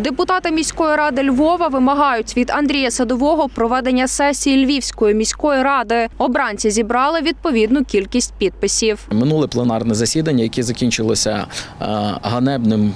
Депутати міської ради Львова вимагають від Андрія Садового проведення сесії Львівської міської ради. Обранці зібрали відповідну кількість підписів. Минуле пленарне засідання, яке закінчилося е, ганебним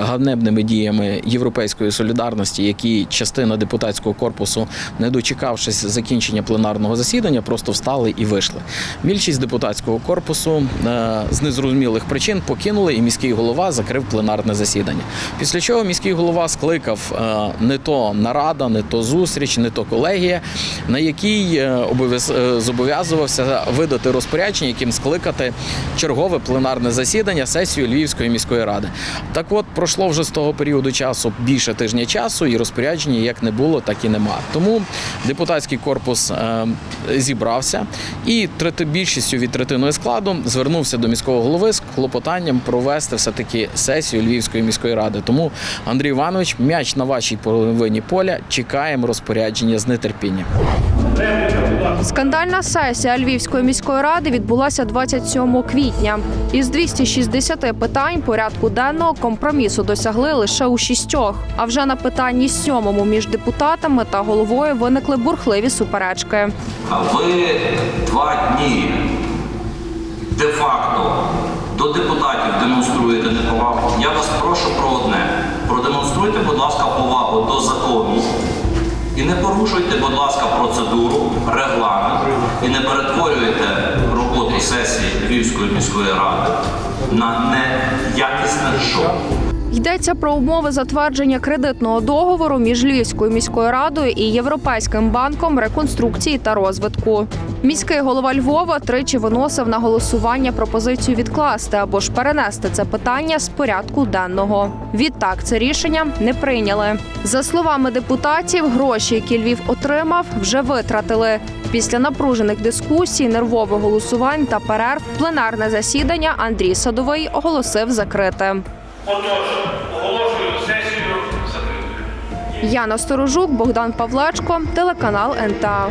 ганебними діями європейської солідарності, які частина депутатського корпусу, не дочекавшись закінчення пленарного засідання, просто встали і вийшли. Більшість депутатського корпусу е, з незрозумілих причин покинули, і міський голова закрив пленарне засідання. Після чого міський голова скликав е, не то нарада, не то зустріч, не то колегія, на якій е, е, зобов'язувався видати розпорядження, яким скликати чергове пленарне засідання сесію Львівської міської ради. Так от пройшло вже з того періоду часу більше тижня часу, і розпорядження як не було, так і нема. Тому депутатський корпус зібрався і більшістю від третиної складу звернувся до міського голови з клопотанням провести все таки сесію Львівської міської ради. Тому Андрій Іванович, м'яч на вашій половині поля. Чекаємо розпорядження з нетерпінням. Скандальна сесія Львівської міської ради відбулася 27 квітня. Із 260 питань порядку денного компромісу досягли лише у шістьох. А вже на питанні сьомому між депутатами та головою виникли бурхливі суперечки. А ви два дні де-факто до депутатів демонструєте неповагу. Я вас прошу про одне. Продемонструйте, будь ласка, повагу до закону. І не порушуйте, будь ласка, процедуру, регламент і не перетворюйте роботу сесії Львівської міської ради на неякісне шоу. Йдеться про умови затвердження кредитного договору між Львівською міською радою і Європейським банком реконструкції та розвитку. Міський голова Львова тричі виносив на голосування пропозицію відкласти або ж перенести це питання з порядку денного. Відтак це рішення не прийняли. За словами депутатів, гроші, які Львів отримав, вже витратили. Після напружених дискусій, нервових голосувань та перерв пленарне засідання Андрій Садовий оголосив закритим. Отож, оголошую сесію закритою. Яна Сторожук, Богдан Павлечко, телеканал НТА.